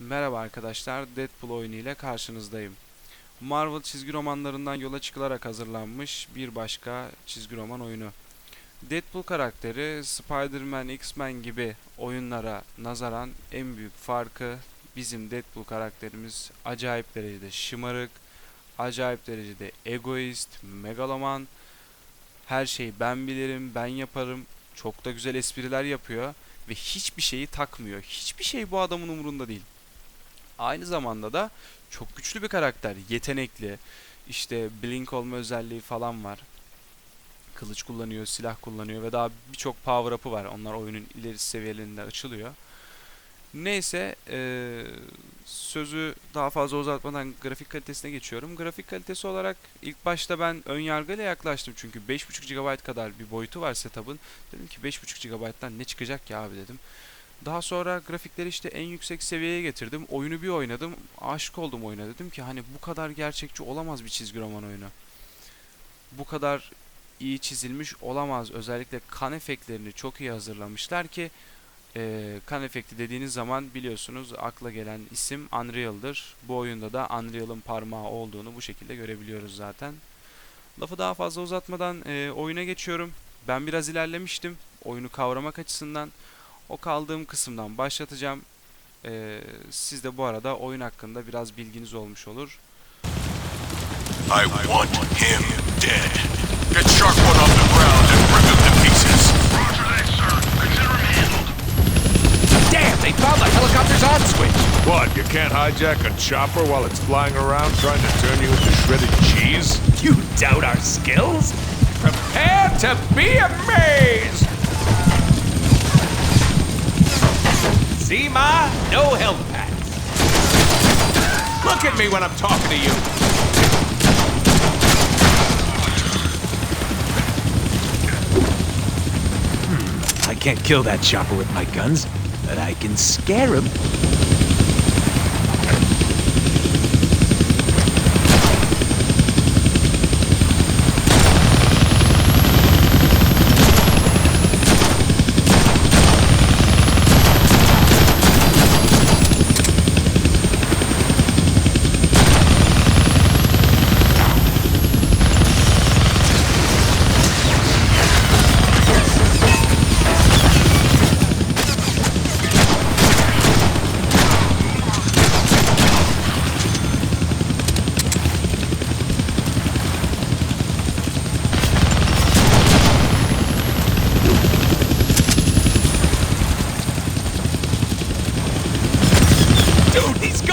Merhaba arkadaşlar, Deadpool oyunu ile karşınızdayım. Marvel çizgi romanlarından yola çıkılarak hazırlanmış bir başka çizgi roman oyunu. Deadpool karakteri Spider-Man, X-Men gibi oyunlara nazaran en büyük farkı bizim Deadpool karakterimiz acayip derecede şımarık, acayip derecede egoist, megaloman, her şeyi ben bilirim, ben yaparım, çok da güzel espriler yapıyor ve hiçbir şeyi takmıyor. Hiçbir şey bu adamın umurunda değil. Aynı zamanda da çok güçlü bir karakter. Yetenekli. İşte blink olma özelliği falan var. Kılıç kullanıyor, silah kullanıyor ve daha birçok power up'ı var. Onlar oyunun ileri seviyelerinde açılıyor. Neyse eee, sözü daha fazla uzatmadan grafik kalitesine geçiyorum. Grafik kalitesi olarak ilk başta ben ön yargıyla yaklaştım çünkü 5.5 GB kadar bir boyutu var setup'ın. Dedim ki 5.5 GB'dan ne çıkacak ya abi dedim. Daha sonra grafikleri işte en yüksek seviyeye getirdim. Oyunu bir oynadım. Aşık oldum oyuna. Dedim ki hani bu kadar gerçekçi olamaz bir çizgi roman oyunu. Bu kadar iyi çizilmiş olamaz. Özellikle kan efektlerini çok iyi hazırlamışlar ki eee kan efekti dediğiniz zaman biliyorsunuz akla gelen isim Unreal'dır. Bu oyunda da Unreal'ın parmağı olduğunu bu şekilde görebiliyoruz zaten. Lafı daha fazla uzatmadan eee, oyuna geçiyorum. Ben biraz ilerlemiştim oyunu kavramak açısından. O kaldığım kısımdan başlatacağım. Ee, siz de bu arada oyun hakkında biraz bilginiz olmuş olur. I want him dead. Get Shark One off the ground and rip him to pieces. Roger that, sir. Consider him handled. Damn, they found the helicopter's on switch. What, you can't hijack a chopper while it's flying around trying to turn you into shredded cheese? You doubt our skills? Prepare to be amazed! Zima, no helipads. Look at me when I'm talking to you. Hmm, I can't kill that chopper with my guns, but I can scare him.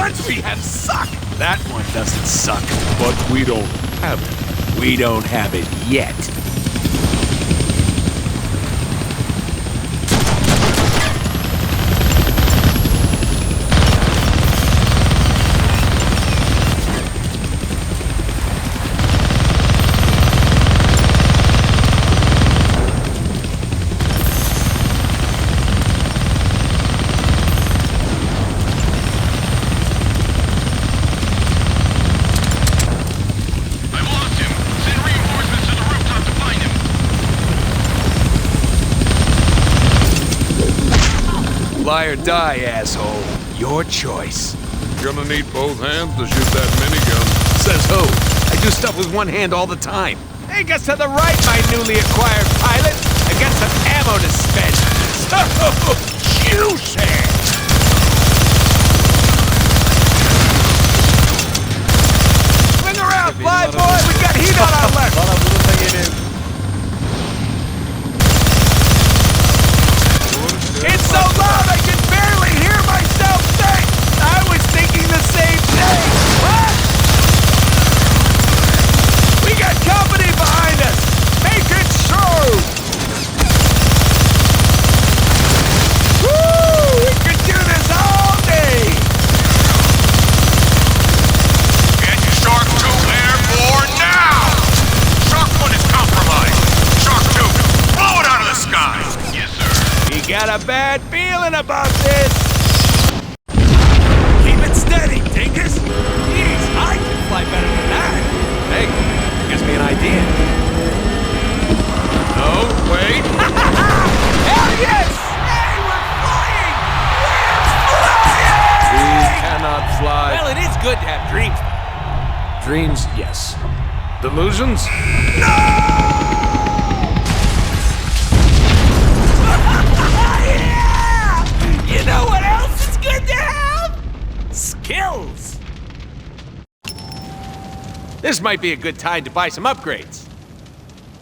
We have suck! That one doesn't suck. But we don't have it. We don't have it yet. I lost him. Send reinforcements to the rooftop to find him. Fly or die, asshole. Your choice. Gonna need both hands to shoot that minigun. Says who? I do stuff with one hand all the time. Take us to the right, my newly acquired pilot. I got some ammo to spend. got a bad feeling about this! Keep it steady, Dinkus. Jeez, I can fly better than that! Hey, gives me an idea. No, wait! Hell yes! Hey, we're flying! We're flying! We cannot fly. Well, it is good to have dreams. Dreams, yes. Delusions? No! This might be a good time to buy some upgrades.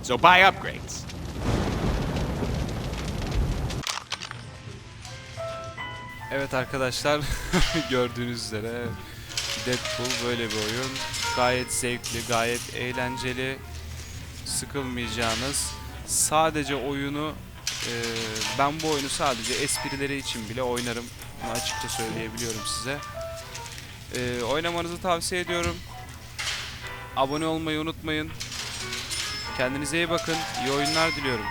So buy upgrades. Evet arkadaşlar gördüğünüz üzere Deadpool böyle bir oyun. Gayet zevkli, gayet eğlenceli. Sıkılmayacağınız. Sadece oyunu e, ben bu oyunu sadece esprileri için bile oynarım. Bunu açıkça söyleyebiliyorum size. E, oynamanızı tavsiye ediyorum. Abone olmayı unutmayın. Kendinize iyi bakın. İyi oyunlar diliyorum.